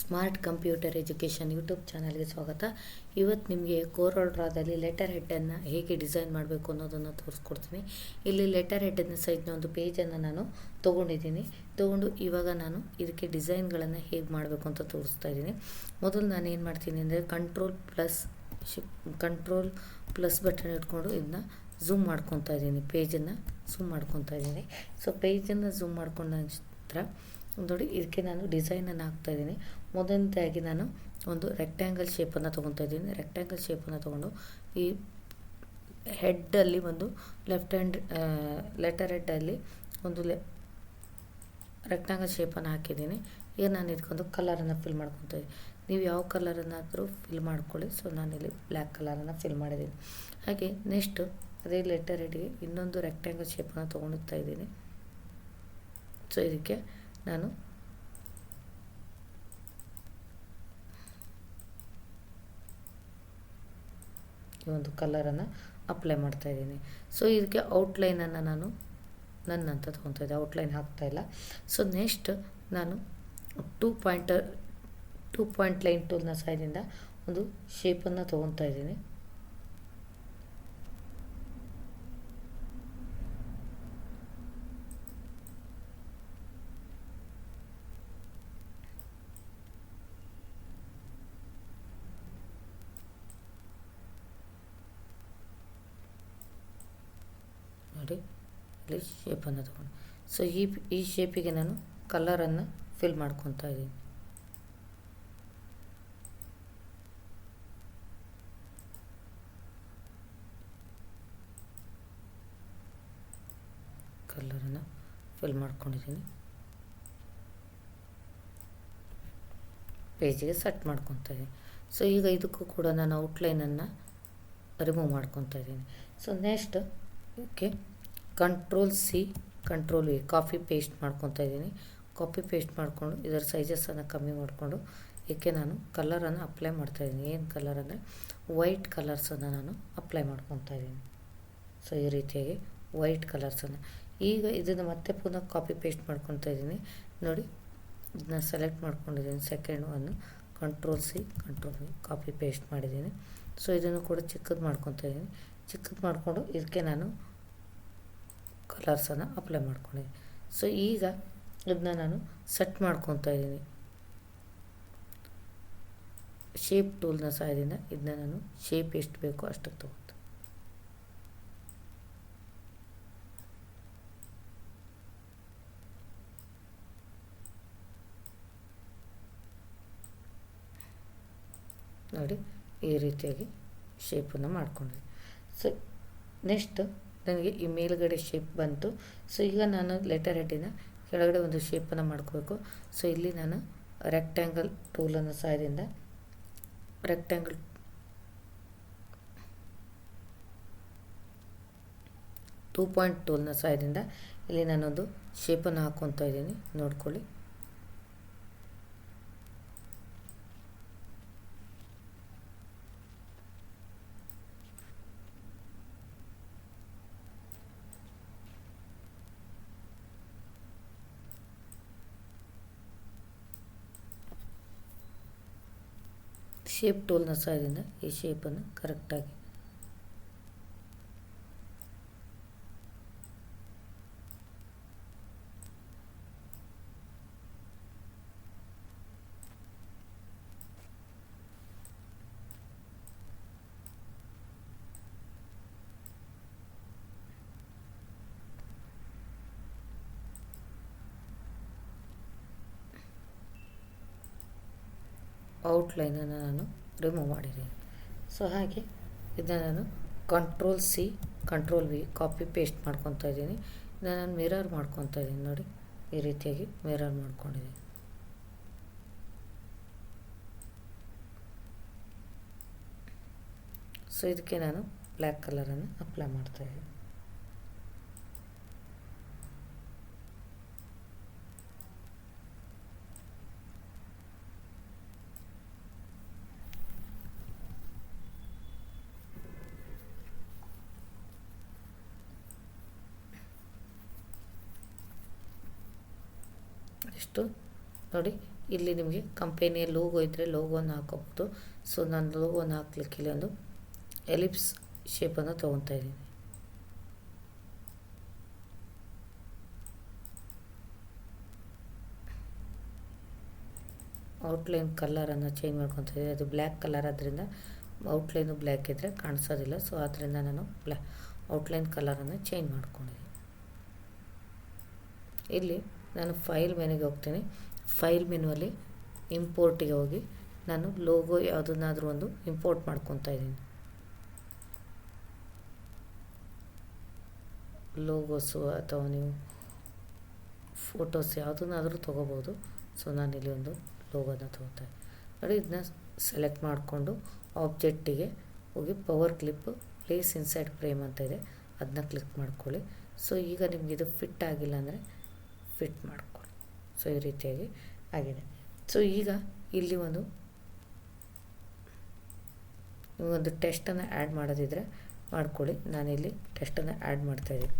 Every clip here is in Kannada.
ಸ್ಮಾರ್ಟ್ ಕಂಪ್ಯೂಟರ್ ಎಜುಕೇಷನ್ ಯೂಟ್ಯೂಬ್ ಚಾನಲ್ಗೆ ಸ್ವಾಗತ. ಇವತ್ತು ನಿಮಗೆ ಕೋರಲ್ ಡ್ರಾದಲ್ಲಿ ಲೆಟರ್ ಹೆಡ್ಡನ್ನು ಹೇಗೆ ಡಿಸೈನ್ ಮಾಡಬೇಕು ಅನ್ನೋದನ್ನು ತೋರಿಸ್ಕೊಡ್ತೀನಿ. ಇಲ್ಲಿ ಲೆಟರ್ ಹೆಡ್ಡನ್ನು ಸೈಜ್ನ ಒಂದು ಪೇಜನ್ನು ನಾನು ತೊಗೊಂಡಿದ್ದೀನಿ. ತೊಗೊಂಡು ಇವಾಗ ನಾನು ಇದಕ್ಕೆ ಡಿಸೈನ್ಗಳನ್ನು ಹೇಗೆ ಮಾಡಬೇಕು ಅಂತ ತೋರಿಸ್ತಾ ಇದ್ದೀನಿ. ಮೊದಲು ನಾನು ಏನು ಮಾಡ್ತೀನಿ ಅಂದರೆ control plus control plus button ಇಟ್ಕೊಂಡು ಇದನ್ನ ಝೂಮ್ ಮಾಡ್ಕೊತಾ ಇದ್ದೀನಿ. ಪೇಜನ್ನು ಝೂಮ್ ಮಾಡ್ಕೊತಾ ಇದ್ದೀನಿ. ಸೊ ಪೇಜನ್ನು ಝೂಮ್ ಮಾಡ್ಕೊಂಡ ನಂತರ ನೋಡಿ, ಇದಕ್ಕೆ ನಾನು ಡಿಸೈನನ್ನು ಹಾಕ್ತಾ ಇದ್ದೀನಿ. ಮೊದಲನೇದಾಗಿ ನಾನು ಒಂದು ರೆಕ್ಟ್ಯಾಂಗಲ್ ಶೇಪನ್ನು ತೊಗೊತಾ ಇದ್ದೀನಿ. ರೆಕ್ಟ್ಯಾಂಗಲ್ ಶೇಪನ್ನು ತೊಗೊಂಡು ಈ ಹೆಡ್ಡಲ್ಲಿ ಒಂದು ಲೆಫ್ಟ್ ಹ್ಯಾಂಡ್ ಲೆಟರ್ ಹೆಡ್ಡಲ್ಲಿ ಒಂದು ಲೆ ರೆಕ್ಟ್ಯಾಂಗಲ್ ಶೇಪನ್ನು ಹಾಕಿದ್ದೀನಿ. ಈಗ ನಾನು ಇದಕ್ಕೊಂದು ಕಲರನ್ನು ಫಿಲ್ ಮಾಡ್ಕೊತಾ ನೀವು ಯಾವ ಕಲರನ್ನಾದರೂ ಫಿಲ್ ಮಾಡ್ಕೊಳ್ಳಿ. ಸೊ ಇಲ್ಲಿ ಬ್ಲ್ಯಾಕ್ ಕಲರನ್ನು ಫಿಲ್ ಮಾಡಿದ್ದೀನಿ. ಹಾಗೆ ನೆಕ್ಸ್ಟು ಅದೇ ಲೆಟರ್ ಹೆಡ್ಗೆ ಇನ್ನೊಂದು ರೆಕ್ಟ್ಯಾಂಗಲ್ ಶೇಪನ್ನು ತೊಗೊಳ್ತಾ ಇದ್ದೀನಿ. ಸೊ ಇದಕ್ಕೆ ನಾನು ಒಂದು ಕಲರನ್ನು ಅಪ್ಲೈ ಮಾಡ್ತಾ ಇದ್ದೀನಿ. ಸೊ ಇದಕ್ಕೆ ಔಟ್ಲೈನನ್ನು ನಾನು ನನ್ನ ಅಂತ ತೊಗೊತಾ ಇದ್ದೆ. ಔಟ್ಲೈನ್ ಹಾಕ್ತಾ ಇಲ್ಲ. ಸೊ ನೆಕ್ಸ್ಟ್ ನಾನು two point two point line ಟೂಲ್ನ ಸಹಾಯದಿಂದ ಒಂದು ಶೇಪನ್ನು ತೊಗೊತಾ ಇದ್ದೀನಿ. ನೋಡಿ ಇಲ್ಲಿ ಶೇಪನ್ನು ತೊಗೊಂಡು. ಸೊ ಈ ಈ ಶೇಪಿಗೆ ನಾನು ಕಲರನ್ನು ಫಿಲ್ ಮಾಡ್ಕೊತಾ ಇದ್ದೀನಿ. ಕಲರನ್ನು ಫಿಲ್ ಮಾಡ್ಕೊಂಡಿದ್ದೀನಿ. ಪೇಜಿಗೆ ಸೆಟ್ ಮಾಡ್ಕೊತಾ ಇದ್ದೀನಿ. ಸೊ ಈಗ ಇದಕ್ಕೂ ಕೂಡ ನಾನು ಔಟ್ಲೈನನ್ನು ರಿಮೂವ್ ಮಾಡ್ಕೊತಾ ಇದ್ದೀನಿ. So next okay control C control V copy paste ಮಾಡ್ಕೊತಾ ಇದ್ದೀನಿ. ಕಾಪಿ ಪೇಸ್ಟ್ ಮಾಡಿಕೊಂಡು ಇದರ ಸೈಜಸ್ಸನ್ನು ಕಮ್ಮಿ ಮಾಡಿಕೊಂಡು, ಏಕೆ ನಾನು ಕಲರನ್ನು ಅಪ್ಲೈ ಮಾಡ್ತಾಯಿದ್ದೀನಿ ಏನು ಕಲರ್ ಅಂದರೆ ವೈಟ್ ಕಲರ್ಸನ್ನು ನಾನು ಅಪ್ಲೈ ಮಾಡ್ಕೊತಾ ಇದ್ದೀನಿ. ಸೊ ಈ ರೀತಿಯಾಗಿ ವೈಟ್ ಕಲರ್ಸನ್ನು ಈಗ ಇದನ್ನು ಮತ್ತೆ ಪುನಃ ಕಾಪಿ ಪೇಸ್ಟ್ ಮಾಡ್ಕೊತಾ ಇದ್ದೀನಿ. ನೋಡಿ, ಇದನ್ನ ಸೆಲೆಕ್ಟ್ ಮಾಡ್ಕೊಂಡಿದ್ದೀನಿ. ಸೆಕೆಂಡ್ ಒಂದು control C control copy paste ಮಾಡಿದ್ದೀನಿ. ಸೊ ಇದನ್ನು ಕೂಡ ಚಿಕ್ಕದು ಮಾಡ್ಕೊತಾ ಇದ್ದೀನಿ. ಚಿಕ್ಕದು ಮಾಡಿಕೊಂಡು ಇದಕ್ಕೆ ನಾನು ಕಲರ್ಸನ್ನು ಅಪ್ಲೈ ಮಾಡ್ಕೊಂಡಿದ್ದೀನಿ ಸೊ ಈಗ ಇದನ್ನ ನಾನು ಸೆಟ್ ಮಾಡ್ಕೊತಾ ಇದ್ದೀನಿ. ಶೇಪ್ ಟೂಲ್ನ ಸಹಾಯದಿಂದ ಇದನ್ನ ನಾನು ಶೇಪ್ ಎಷ್ಟು ಬೇಕೋ ಅಷ್ಟಕ್ಕೆ ತಗೋತೀನಿ ನೋಡಿ, ಈ ರೀತಿಯಾಗಿ ಶೇಪನ್ನು ಮಾಡ್ಕೊಂಡ್ವಿ ಸೊ ನೆಕ್ಸ್ಟ್ ನನಗೆ ಈ ಮೇಲುಗಡೆ ಶೇಪ್ ಬಂತು. ಸೊ ಈಗ ನಾನು ಲೆಟರ್ ಹೆಡ್ಡಿನ ಕೆಳಗಡೆ ಒಂದು ಶೇಪನ್ನು ಮಾಡ್ಕೋಬೇಕು. ಸೊ ಇಲ್ಲಿ ನಾನು ರೆಕ್ಟ್ಯಾಂಗಲ್ ಟೂಲನ್ನು ಸಹಾಯದಿಂದ ರೆಕ್ಟ್ಯಾಂಗಲ್ ಟೂ ಪಾಯಿಂಟ್ ಟೂಲ್ನ ಸಹಾಯದಿಂದ ಇಲ್ಲಿ ನಾನೊಂದು ಶೇಪನ್ನು ಹಾಕ್ಕೊತಾ ಇದ್ದೀನಿ. ನೋಡ್ಕೊಳ್ಳಿ. ಶೇಪ್ ಟೂಲ್ನ ಸಹಾಯದಿಂದ ಈ ಶೇಪನ್ನು ಕರೆಕ್ಟಾಗಿ ಔಟ್ಲೈನನ್ನು ನಾನು ರಿಮೂವ್ ಮಾಡಿದ್ದೀನಿ. ಸೊ ಹಾಗೆ ಇದನ್ನು ನಾನು control C control V copy paste ಮಾಡ್ಕೊತಾ ಇದ್ದೀನಿ. ಇದನ್ನು ನಾನು ಮಿರರ್ ಮಾಡ್ಕೊತಾ ಇದ್ದೀನಿ ನೋಡಿ, ಈ ರೀತಿಯಾಗಿ ಮಿರರ್ ಮಾಡ್ಕೊಂಡಿದ್ದೀನಿ. ಸೊ ಇದಕ್ಕೆ ನಾನು ಬ್ಲ್ಯಾಕ್ ಕಲರನ್ನು ಅಪ್ಲೈ ಮಾಡ್ತಾಯಿದ್ದೀನಿ ಇಷ್ಟು. ನೋಡಿ, ಇಲ್ಲಿ ನಿಮಗೆ ಕಂಪೆನಿಯ ಲೋಗೋ ಇದ್ದರೆ ಲೋಗೋನ ಹಾಕೋಬೋದು ಸೊ ನಾನು ಲೋಗೋನ ಹಾಕ್ಲಿಕ್ಕೆ ಇಲ್ಲಿ ಒಂದು ಎಲಿಪ್ಸ್ ಶೇಪನ್ನು ತೊಗೊತಾ ಇದ್ದೀನಿ. ಔಟ್ಲೈನ್ ಕಲ್ಲರನ್ನು ಚೇಂಜ್ ಮಾಡ್ಕೊತಾ ಇದ್ದೀನಿ. ಅದು ಬ್ಲ್ಯಾಕ್ ಕಲರ್ ಆದ್ದರಿಂದ ಔಟ್ಲೈನು ಬ್ಲ್ಯಾಕ್ ಇದ್ದರೆ ಕಾಣಿಸೋದಿಲ್ಲ. ಸೊ ಆದ್ದರಿಂದ ನಾನು ಬ್ಲ್ಯಾ ಔಟ್ಲೈನ್ ಕಲರನ್ನು ಚೇಂಜ್ ಮಾಡ್ಕೊಂಡಿದ್ದೀನಿ. ಇಲ್ಲಿ ನಾನು ಫೈಲ್ ಮೆನುಗೆ ಹೋಗ್ತೀನಿ. ಫೈಲ್ ಮೆನುವಲ್ಲಿ ಇಂಪೋರ್ಟಿಗೆ ಹೋಗಿ ನಾನು ಲೋಗೋ ಯಾವುದನ್ನಾದರೂ ಒಂದು ಇಂಪೋರ್ಟ್ ಮಾಡ್ಕೊತಾ ಇದ್ದೀನಿ. ಲೋಗೋಸು ಅಥವಾ ನೀವು ಫೋಟೋಸ್ ಯಾವುದನ್ನಾದರೂ ತೊಗೋಬೋದು. ಸೊ ಇಲ್ಲಿ ಒಂದು ಲೋಗೋನ ತೊಗೋತೇನೆ ನೋಡಿ, ಇದನ್ನ ಸೆಲೆಕ್ಟ್ ಮಾಡಿಕೊಂಡು ಆಬ್ಜೆಕ್ಟಿಗೆ ಹೋಗಿ power clip, place inside frame ಅಂತ ಇದೆ. ಅದನ್ನ ಕ್ಲಿಕ್ ಮಾಡ್ಕೊಳ್ಳಿ. ಸೊ ಈಗ ನಿಮ್ಗೆ ಇದು ಫಿಟ್ ಆಗಿಲ್ಲ ಅಂದರೆ ಫಿಟ್ ಮಾಡ್ಕೊಳ್ಳಿ ಸೊ ಈ ರೀತಿಯಾಗಿ ಆಗಿದೆ. ಸೊ ಈಗ ಇಲ್ಲಿ ಒಂದು ಒಂದು ಟೆಸ್ಟನ್ನು ಆ್ಯಡ್ ಮಾಡೋದಿದ್ರೆ ಮಾಡ್ಕೊಳ್ಳಿ. ನಾನಿಲ್ಲಿ ಟೆಸ್ಟನ್ನು ಆ್ಯಡ್ ಮಾಡ್ತಾಯಿದ್ದೀನಿ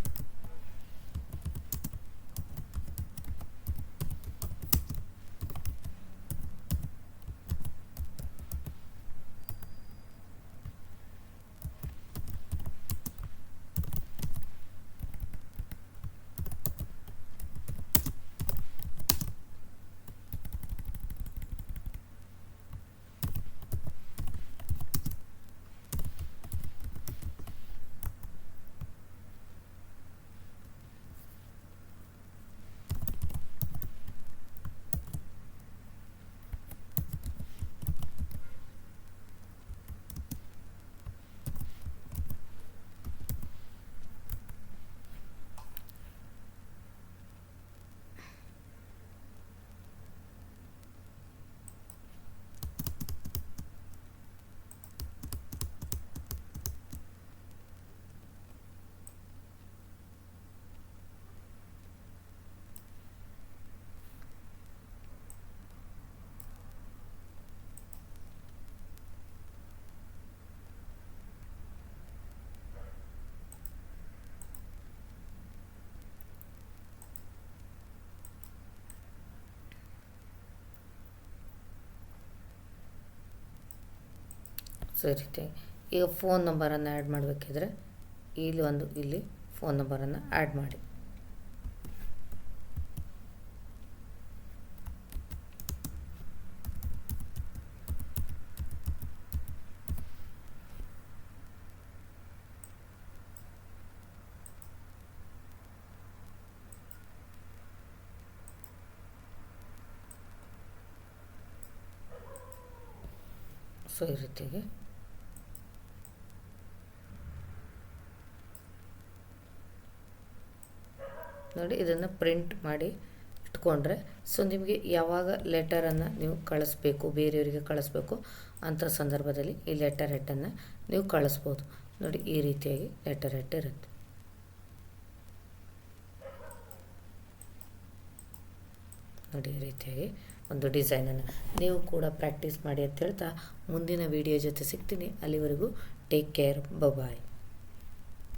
ಸೊ ಈ ಈಗ ಫೋನ್ ನಂಬರನ್ನು ಆ್ಯಡ್ ಮಾಡಬೇಕಿದ್ರೆ ಇಲ್ಲಿ ಒಂದು, ಇಲ್ಲಿ ಫೋನ್ ನಂಬರನ್ನು ಆ್ಯಡ್ ಮಾಡಿ. ಸೊ ಈ ರೀತಿಯಾಗಿ ನೋಡಿ, ಇದನ್ನು ಪ್ರಿಂಟ್ ಮಾಡಿ ಇಟ್ಕೊಂಡ್ರೆ ಸೊ ನಿಮಗೆ ಯಾವಾಗ ಲೆಟರನ್ನು ನೀವು ಕಳಿಸ್ಬೇಕು, ಬೇರೆಯವರಿಗೆ ಕಳಿಸ್ಬೇಕು ಅಂಥ ಸಂದರ್ಭದಲ್ಲಿ ಈ ಲೆಟರ್ ಹೆಟ್ಟನ್ನು ನೀವು ಕಳಿಸ್ಬೋದು. ನೋಡಿ, ಈ ರೀತಿಯಾಗಿ ಲೆಟರ್ ಹೆಡ್ ಇರುತ್ತೆ. ನೋಡಿ, ಈ ರೀತಿಯಾಗಿ ಒಂದು ಡಿಸೈನನ್ನು ನೀವು ಕೂಡ ಪ್ರಾಕ್ಟೀಸ್ ಮಾಡಿ ಅಂತ ಹೇಳ್ತಾ ಮುಂದಿನ ವಿಡಿಯೋ ಜೊತೆ ಸಿಗ್ತೀನಿ. ಅಲ್ಲಿವರೆಗೂ ಟೇಕ್ ಕೇರ್ ಬಾಯ್